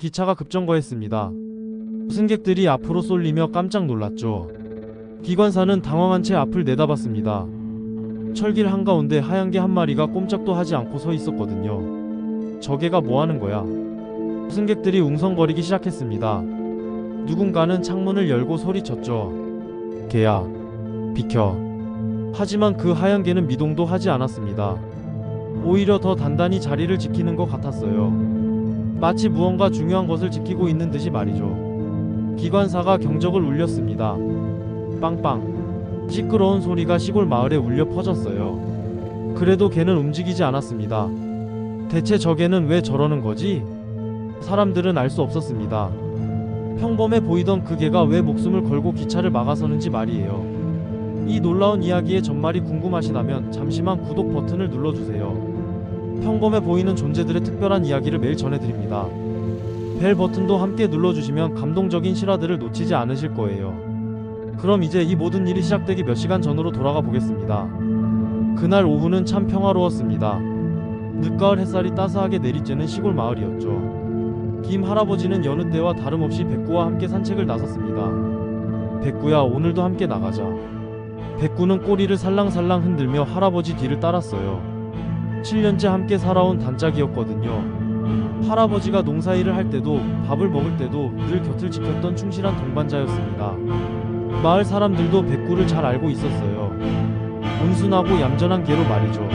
기차가 급정거했습니다. 승객들이 앞으로 쏠리며 깜짝 놀랐죠. 기관사는 당황한 채 앞을 내다봤습니다. 철길 한가운데 하얀 개 한 마리가 꼼짝도 하지 않고 서 있었거든요. 저 개가 뭐 하는 거야? 승객들이 웅성거리기 시작했습니다. 누군가는 창문을 열고 소리쳤죠. 개야, 비켜. 하지만 그 하얀 개는 미동도 하지 않았습니다. 오히려 더 단단히 자리를 지키는 것 같았어요. 마치 무언가 중요한 것을 지키고 있는 듯이 말이죠. 기관사가 경적을 울렸습니다. 빵빵. 시끄러운 소리가 시골 마을에 울려 퍼졌어요. 그래도 개는 움직이지 않았습니다. 대체 저 개는 왜 저러는 거지? 사람들은 알 수 없었습니다. 평범해 보이던 그 개가 왜 목숨을 걸고 기차를 막아서는지 말이에요. 이 놀라운 이야기의 전말이 궁금하시다면 잠시만 구독 버튼을 눌러주세요. 평범해 보이는 존재들의 특별한 이야기를 매일 전해드립니다. 벨 버튼도 함께 눌러주시면 감동적인 실화들을 놓치지 않으실 거예요. 그럼 이제 이 모든 일이 시작되기 몇 시간 전으로 돌아가 보겠습니다. 그날 오후는 참 평화로웠습니다. 늦가을 햇살이 따스하게 내리쬐는 시골 마을이었죠. 김 할아버지는 여느 때와 다름없이 백구와 함께 산책을 나섰습니다. 백구야, 오늘도 함께 나가자. 백구는 꼬리를 살랑살랑 흔들며 할아버지 뒤를 따랐어요. 7년째 함께 살아온 단짝이었거든요. 할아버지가 농사일을 할 때도 밥을 먹을 때도 늘 곁을 지켰던 충실한 동반자였습니다. 마을 사람들도 백구를 잘 알고 있었어요. 온순하고 얌전한 개로 말이죠.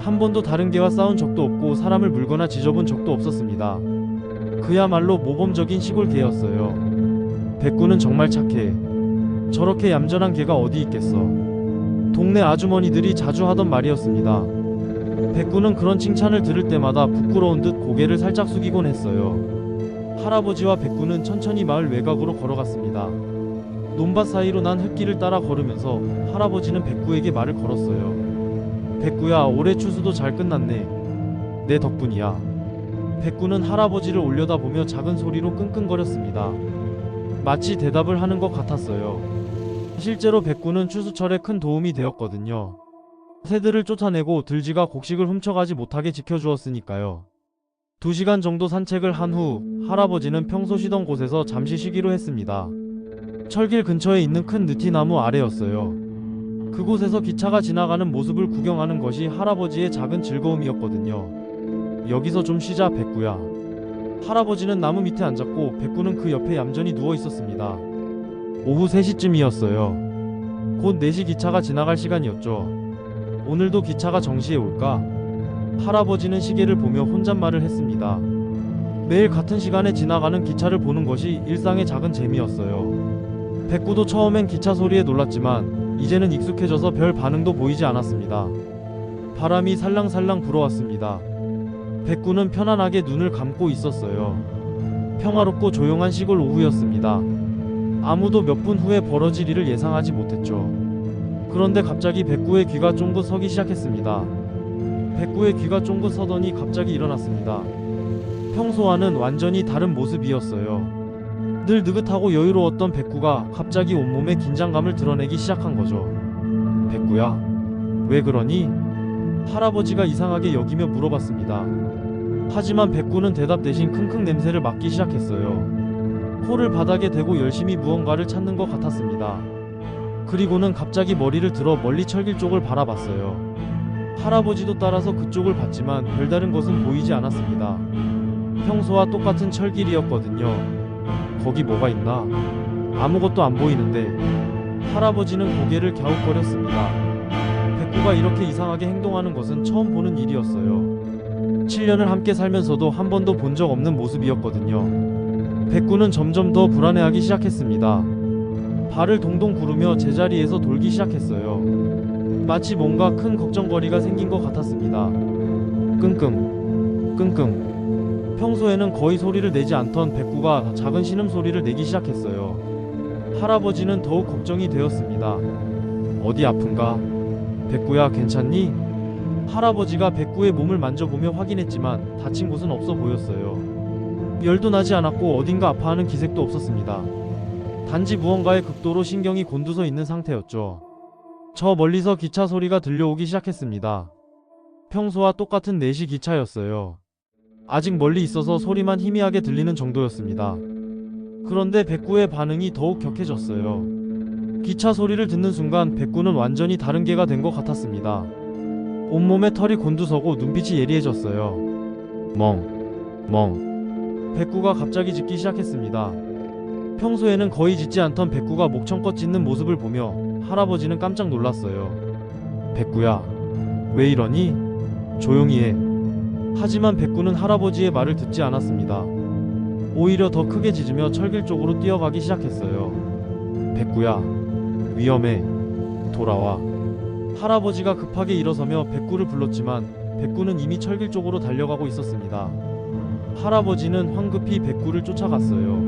한 번도 다른 개와 싸운 적도 없고 사람을 물거나 지져본 적도 없었습니다. 그야말로 모범적인 시골 개였어요. 백구는 정말 착해. 저렇게 얌전한 개가 어디 있겠어. 동네 아주머니들이 자주 하던 말이었습니다. 백구는 그런 칭찬을 들을 때마다 부끄러운 듯 고개를 살짝 숙이곤 했어요. 할아버지와 백구는 천천히 마을 외곽으로 걸어갔습니다. 논밭 사이로 난 흙길을 따라 걸으면서 할아버지는 백구에게 말을 걸었어요. 백구야, 올해 추수도 잘 끝났네. 내 덕분이야. 백구는 할아버지를 올려다보며 작은 소리로 끙끙거렸습니다. 마치 대답을 하는 것 같았어요. 실제로 백구는 추수철에 큰 도움이 되었거든요. 새들을 쫓아내고 들쥐가 곡식을 훔쳐가지 못하게 지켜주었으니까요. 두 시간 정도 산책을 한 후 할아버지는 평소 쉬던 곳에서 잠시 쉬기로 했습니다. 철길 근처에 있는 큰 느티나무 아래였어요. 그곳에서 기차가 지나가는 모습을 구경하는 것이 할아버지의 작은 즐거움이었거든요. 여기서 좀 쉬자 백구야. 할아버지는 나무 밑에 앉았고 백구는 그 옆에 얌전히 누워 있었습니다. 오후 3시쯤이었어요. 곧 4시 기차가 지나갈 시간이었죠. 오늘도 기차가 정시에 올까? 할아버지는 시계를 보며 혼잣말을 했습니다. 매일 같은 시간에 지나가는 기차를 보는 것이 일상의 작은 재미였어요. 백구도 처음엔 기차 소리에 놀랐지만 이제는 익숙해져서 별 반응도 보이지 않았습니다. 바람이 살랑살랑 불어왔습니다. 백구는 편안하게 눈을 감고 있었어요. 평화롭고 조용한 시골 오후였습니다. 아무도 몇 분 후에 벌어질 일을 예상하지 못했죠. 그런데 갑자기 백구의 귀가 쫑긋 서기 시작했습니다. 백구의 귀가 쫑긋 서더니 갑자기 일어났습니다. 평소와는 완전히 다른 모습이었어요. 늘 느긋하고 여유로웠던 백구가 갑자기 온몸에 긴장감을 드러내기 시작한 거죠. 백구야, 왜 그러니? 할아버지가 이상하게 여기며 물어봤습니다. 하지만 백구는 대답 대신 킁킁 냄새를 맡기 시작했어요. 코를 바닥에 대고 열심히 무언가를 찾는 것 같았습니다. 그리고는 갑자기 머리를 들어 멀리 철길 쪽을 바라봤어요. 할아버지도 따라서 그쪽을 봤지만 별다른 것은 보이지 않았습니다. 평소와 똑같은 철길이었거든요. 거기 뭐가 있나? 아무것도 안 보이는데 할아버지는 고개를 갸웃거렸습니다. 백구가 이렇게 이상하게 행동하는 것은 처음 보는 일이었어요. 7년을 함께 살면서도 한 번도 본 적 없는 모습이었거든요. 백구는 점점 더 불안해하기 시작했습니다. 발을 동동 구르며 제자리에서 돌기 시작했어요. 마치 뭔가 큰 걱정거리가 생긴 것 같았습니다. 끙끙, 끙끙. 평소에는 거의 소리를 내지 않던 백구가 작은 신음소리를 내기 시작했어요. 할아버지는 더욱 걱정이 되었습니다. 어디 아픈가? 백구야, 괜찮니? 할아버지가 백구의 몸을 만져보며 확인했지만 다친 곳은 없어 보였어요. 열도 나지 않았고 어딘가 아파하는 기색도 없었습니다. 단지 무언가에 극도로 신경이 곤두서 있는 상태였죠. 저 멀리서 기차 소리가 들려오기 시작했습니다. 평소와 똑같은 4시 기차였어요. 아직 멀리 있어서 소리만 희미하게 들리는 정도였습니다. 그런데 백구의 반응이 더욱 격해졌어요. 기차 소리를 듣는 순간 백구는 완전히 다른 개가 된 것 같았습니다. 온몸에 털이 곤두서고 눈빛이 예리해졌어요. 멍, 멍. 백구가 갑자기 짖기 시작했습니다. 평소에는 거의 짖지 않던 백구가 목청껏 짖는 모습을 보며 할아버지는 깜짝 놀랐어요. 백구야, 왜 이러니? 조용히 해. 하지만 백구는 할아버지의 말을 듣지 않았습니다. 오히려 더 크게 짖으며 철길 쪽으로 뛰어가기 시작했어요. 백구야, 위험해. 돌아와. 할아버지가 급하게 일어서며 백구를 불렀지만 백구는 이미 철길 쪽으로 달려가고 있었습니다. 할아버지는 황급히 백구를 쫓아갔어요.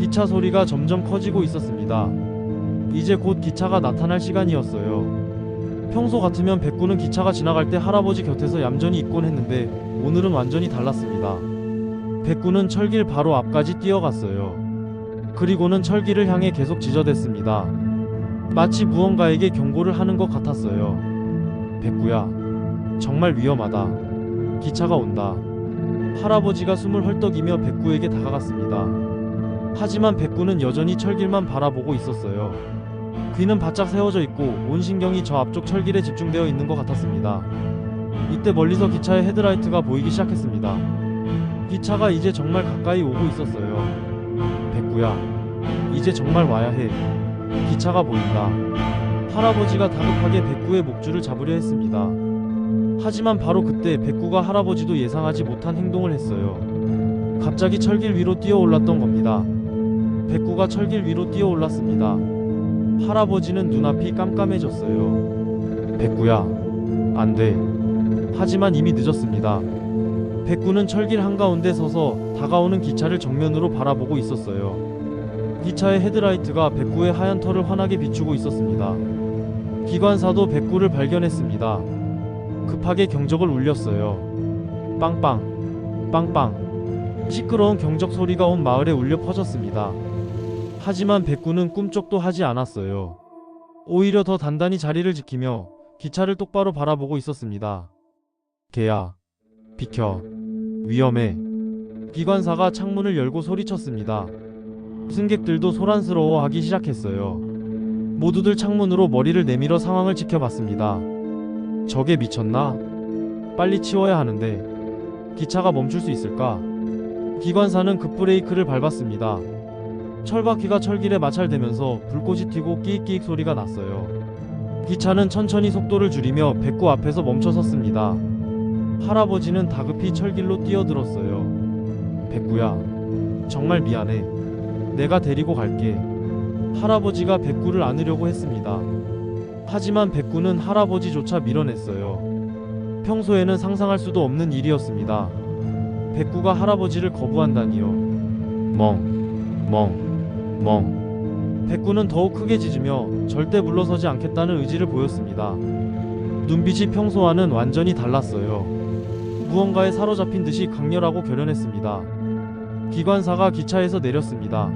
기차 소리가 점점 커지고 있었습니다. 이제 곧 기차가 나타날 시간이었어요. 평소 같으면 백구는 기차가 지나갈 때 할아버지 곁에서 얌전히 있곤 했는데 오늘은 완전히 달랐습니다. 백구는 철길 바로 앞까지 뛰어갔어요. 그리고는 철길을 향해 계속 지저댔습니다. 마치 무언가에게 경고를 하는 것 같았어요. 백구야, 정말 위험하다. 기차가 온다. 할아버지가 숨을 헐떡이며 백구에게 다가갔습니다. 하지만 백구는 여전히 철길만 바라보고 있었어요. 귀는 바짝 세워져 있고 온 신경이 저 앞쪽 철길에 집중되어 있는 것 같았습니다. 이때 멀리서 기차의 헤드라이트가 보이기 시작했습니다. 기차가 이제 정말 가까이 오고 있었어요. 백구야, 이제 정말 와야 해. 기차가 보인다. 할아버지가 다급하게 백구의 목줄을 잡으려 했습니다. 하지만 바로 그때 백구가 할아버지도 예상하지 못한 행동을 했어요. 갑자기 철길 위로 뛰어올랐던 겁니다. 백구가 철길 위로 뛰어올랐습니다. 할아버지는 눈앞이 깜깜해졌어요. 백구야, 안 돼. 하지만 이미 늦었습니다. 백구는 철길 한가운데 서서 다가오는 기차를 정면으로 바라보고 있었어요. 기차의 헤드라이트가 백구의 하얀 털을 환하게 비추고 있었습니다. 기관사도 백구를 발견했습니다. 급하게 경적을 울렸어요. 빵빵, 빵빵. 시끄러운 경적 소리가 온 마을에 울려 퍼졌습니다. 하지만 백구는 꿈쩍도 하지 않았어요. 오히려 더 단단히 자리를 지키며 기차를 똑바로 바라보고 있었습니다. 개야, 비켜. 위험해. 기관사가 창문을 열고 소리쳤습니다. 승객들도 소란스러워하기 시작했어요. 모두들 창문으로 머리를 내밀어 상황을 지켜봤습니다. 저게 미쳤나? 빨리 치워야 하는데 기차가 멈출 수 있을까? 기관사는 급브레이크를 밟았습니다. 철바퀴가 철길에 마찰되면서 불꽃이 튀고 끼익끼익 소리가 났어요. 기차는 천천히 속도를 줄이며 백구 앞에서 멈춰 섰습니다. 할아버지는 다급히 철길로 뛰어들었어요. 백구야, 정말 미안해. 내가 데리고 갈게. 할아버지가 백구를 안으려고 했습니다. 하지만 백구는 할아버지조차 밀어냈어요. 평소에는 상상할 수도 없는 일이었습니다. 백구가 할아버지를 거부한다니요. 멍, 멍, 멍. 백구는 더욱 크게 짖으며 절대 물러서지 않겠다는 의지를 보였습니다. 눈빛이 평소와는 완전히 달랐어요. 무언가에 사로잡힌 듯이 강렬하고 결연했습니다. 기관사가 기차에서 내렸습니다.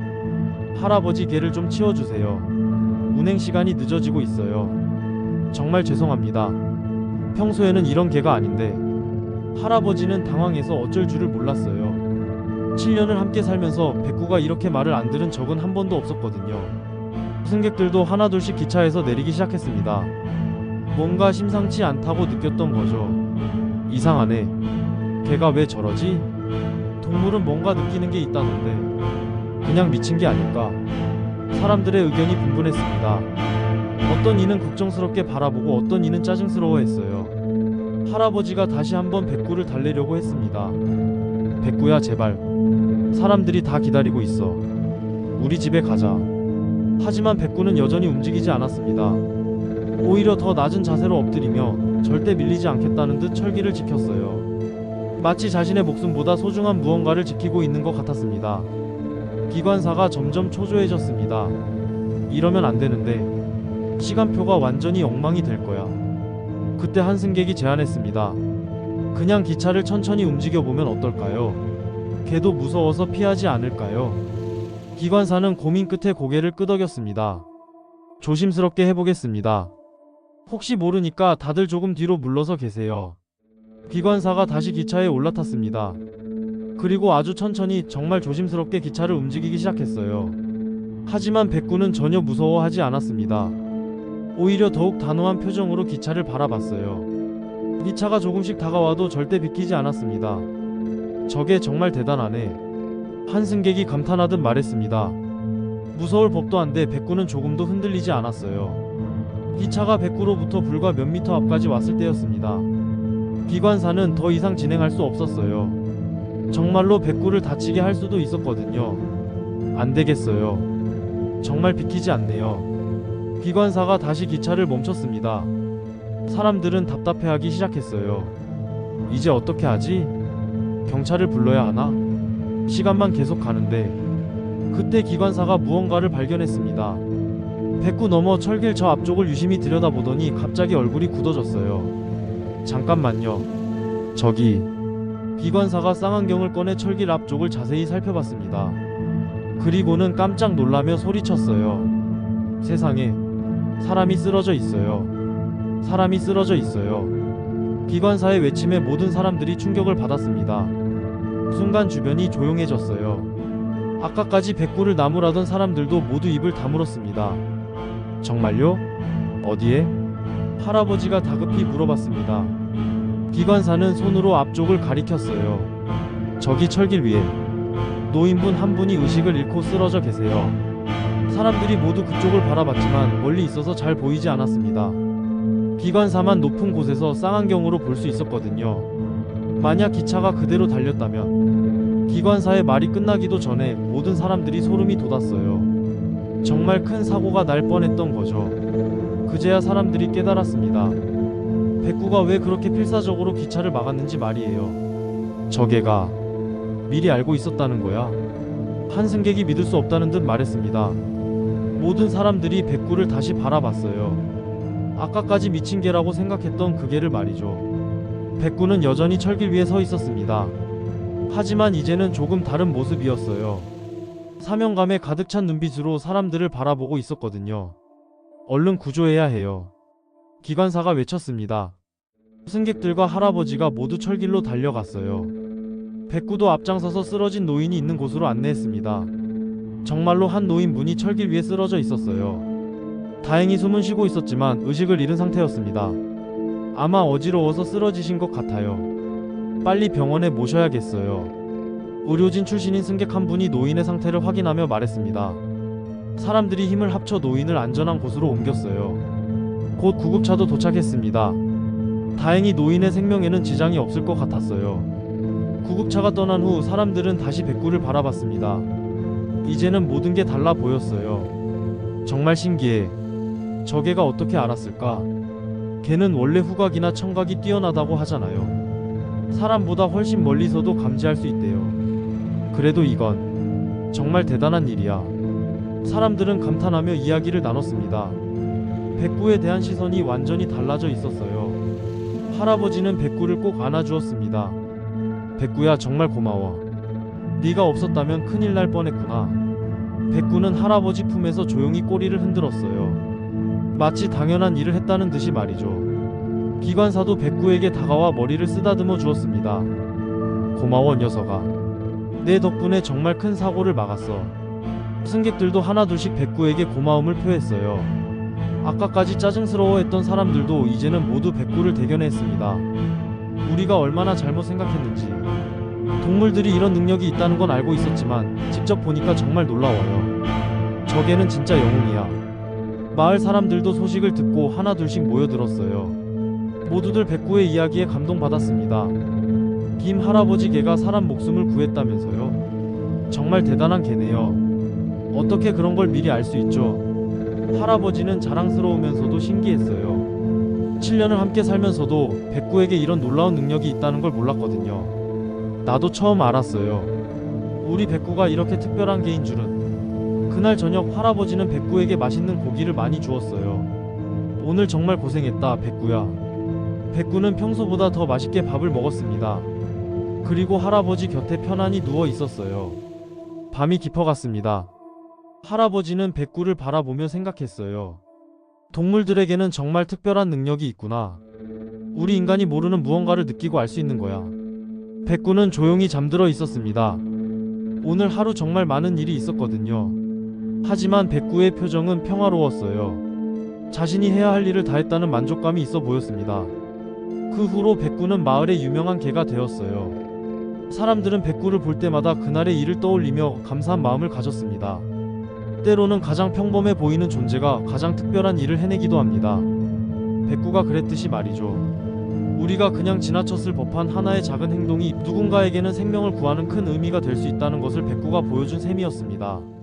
할아버지 개를 좀 치워주세요. 운행 시간이 늦어지고 있어요. 정말 죄송합니다. 평소에는 이런 개가 아닌데 할아버지는 당황해서 어쩔 줄을 몰랐어요. 7년을 함께 살면서 백구가 이렇게 말을 안 들은 적은 한 번도 없었거든요. 승객들도 하나둘씩 기차에서 내리기 시작했습니다. 뭔가 심상치 않다고 느꼈던 거죠. 이상하네. 걔가 왜 저러지? 동물은 뭔가 느끼는 게 있다는데 그냥 미친 게 아닐까? 사람들의 의견이 분분했습니다. 어떤 이는 걱정스럽게 바라보고 어떤 이는 짜증스러워했어요. 할아버지가 다시 한번 백구를 달래려고 했습니다. 백구야 제발. 사람들이 다 기다리고 있어. 우리 집에 가자. 하지만 백구는 여전히 움직이지 않았습니다. 오히려 더 낮은 자세로 엎드리며 절대 밀리지 않겠다는 듯 철기를 지켰어요. 마치 자신의 목숨보다 소중한 무언가를 지키고 있는 것 같았습니다. 기관사가 점점 초조해졌습니다. 이러면 안 되는데 시간표가 완전히 엉망이 될 거야. 그때 한 승객이 제안했습니다. 그냥 기차를 천천히 움직여 보면 어떨까요? 걔도 무서워서 피하지 않을까요? 기관사는 고민 끝에 고개를 끄덕였습니다. 조심스럽게 해보겠습니다. 혹시 모르니까 다들 조금 뒤로 물러서 계세요. 기관사가 다시 기차에 올라탔습니다. 그리고 아주 천천히 정말 조심스럽게 기차를 움직이기 시작했어요. 하지만 백구는 전혀 무서워하지 않았습니다. 오히려 더욱 단호한 표정으로 기차를 바라봤어요. 기차가 조금씩 다가와도 절대 비키지 않았습니다. 저게 정말 대단하네. 한 승객이 감탄하듯 말했습니다. 무서울 법도 한데 백구는 조금도 흔들리지 않았어요. 기차가 백구로부터 불과 몇 미터 앞까지 왔을 때였습니다. 기관사는 더 이상 진행할 수 없었어요. 정말로 백구를 다치게 할 수도 있었거든요. 안 되겠어요. 정말 비키지 않네요. 기관사가 다시 기차를 멈췄습니다. 사람들은 답답해하기 시작했어요. 이제 어떻게 하지? 경찰을 불러야 하나? 시간만 계속 가는데 그때 기관사가 무언가를 발견했습니다. 백구 너머 철길 저 앞쪽을 유심히 들여다보더니 갑자기 얼굴이 굳어졌어요. 잠깐만요. 저기 기관사가 쌍안경을 꺼내 철길 앞쪽을 자세히 살펴봤습니다. 그리고는 깜짝 놀라며 소리쳤어요. 세상에 사람이 쓰러져 있어요. 사람이 쓰러져 있어요. 기관사의 외침에 모든 사람들이 충격을 받았습니다. 순간 주변이 조용해졌어요. 아까까지 백구를 나무라던 사람들도 모두 입을 다물었습니다. 정말요? 어디에? 할아버지가 다급히 물어봤습니다. 기관사는 손으로 앞쪽을 가리켰어요. 저기 철길 위에 노인분 한 분이 의식을 잃고 쓰러져 계세요. 사람들이 모두 그쪽을 바라봤지만 멀리 있어서 잘 보이지 않았습니다. 기관사만 높은 곳에서 쌍안경으로 볼 수 있었거든요. 만약 기차가 그대로 달렸다면 기관사의 말이 끝나기도 전에 모든 사람들이 소름이 돋았어요. 정말 큰 사고가 날 뻔했던 거죠. 그제야 사람들이 깨달았습니다. 백구가 왜 그렇게 필사적으로 기차를 막았는지 말이에요. 저게가 미리 알고 있었다는 거야. 한 승객이 믿을 수 없다는 듯 말했습니다. 모든 사람들이 백구를 다시 바라봤어요. 아까까지 미친 개라고 생각했던 그 개를 말이죠. 백구는 여전히 철길 위에 서 있었습니다. 하지만 이제는 조금 다른 모습이었어요. 사명감에 가득 찬 눈빛으로 사람들을 바라보고 있었거든요. 얼른 구조해야 해요. 기관사가 외쳤습니다. 승객들과 할아버지가 모두 철길로 달려갔어요. 백구도 앞장서서 쓰러진 노인이 있는 곳으로 안내했습니다. 정말로 한 노인분이 철길 위에 쓰러져 있었어요. 다행히 숨은 쉬고 있었지만 의식을 잃은 상태였습니다. 아마 어지러워서 쓰러지신 것 같아요. 빨리 병원에 모셔야겠어요. 의료진 출신인 승객 한 분이 노인의 상태를 확인하며 말했습니다. 사람들이 힘을 합쳐 노인을 안전한 곳으로 옮겼어요. 곧 구급차도 도착했습니다. 다행히 노인의 생명에는 지장이 없을 것 같았어요. 구급차가 떠난 후 사람들은 다시 백구를 바라봤습니다. 이제는 모든 게 달라 보였어요. 정말 신기해. 저 개가 어떻게 알았을까? 개는 원래 후각이나 청각이 뛰어나다고 하잖아요. 사람보다 훨씬 멀리서도 감지할 수 있대요. 그래도 이건 정말 대단한 일이야. 사람들은 감탄하며 이야기를 나눴습니다. 백구에 대한 시선이 완전히 달라져 있었어요. 할아버지는 백구를 꼭 안아주었습니다. 백구야 정말 고마워. 네가 없었다면 큰일 날 뻔했구나. 백구는 할아버지 품에서 조용히 꼬리를 흔들었어요. 마치 당연한 일을 했다는 듯이 말이죠. 기관사도 백구에게 다가와 머리를 쓰다듬어 주었습니다. 고마워 녀석아. 내 덕분에 정말 큰 사고를 막았어. 승객들도 하나둘씩 백구에게 고마움을 표했어요. 아까까지 짜증스러워했던 사람들도 이제는 모두 백구를 대견했습니다. 우리가 얼마나 잘못 생각했는지. 동물들이 이런 능력이 있다는 건 알고 있었지만 직접 보니까 정말 놀라워요. 저게는 진짜 영웅이야. 마을 사람들도 소식을 듣고 하나둘씩 모여들었어요. 모두들 백구의 이야기에 감동받았습니다. 김 할아버지 개가 사람 목숨을 구했다면서요? 정말 대단한 개네요. 어떻게 그런 걸 미리 알 수 있죠? 할아버지는 자랑스러우면서도 신기했어요. 7년을 함께 살면서도 백구에게 이런 놀라운 능력이 있다는 걸 몰랐거든요. 나도 처음 알았어요. 우리 백구가 이렇게 특별한 개인 줄은. 그날 저녁 할아버지는 백구에게 맛있는 고기를 많이 주었어요. 오늘 정말 고생했다, 백구야. 백구는 평소보다 더 맛있게 밥을 먹었습니다. 그리고 할아버지 곁에 편안히 누워 있었어요. 밤이 깊어갔습니다. 할아버지는 백구를 바라보며 생각했어요. 동물들에게는 정말 특별한 능력이 있구나. 우리 인간이 모르는 무언가를 느끼고 알 수 있는 거야. 백구는 조용히 잠들어 있었습니다. 오늘 하루 정말 많은 일이 있었거든요. 하지만 백구의 표정은 평화로웠어요. 자신이 해야 할 일을 다 했다는 만족감이 있어 보였습니다. 그 후로 백구는 마을의 유명한 개가 되었어요. 사람들은 백구를 볼 때마다 그날의 일을 떠올리며 감사한 마음을 가졌습니다. 때로는 가장 평범해 보이는 존재가 가장 특별한 일을 해내기도 합니다. 백구가 그랬듯이 말이죠. 우리가 그냥 지나쳤을 법한 하나의 작은 행동이 누군가에게는 생명을 구하는 큰 의미가 될 수 있다는 것을 백구가 보여준 셈이었습니다.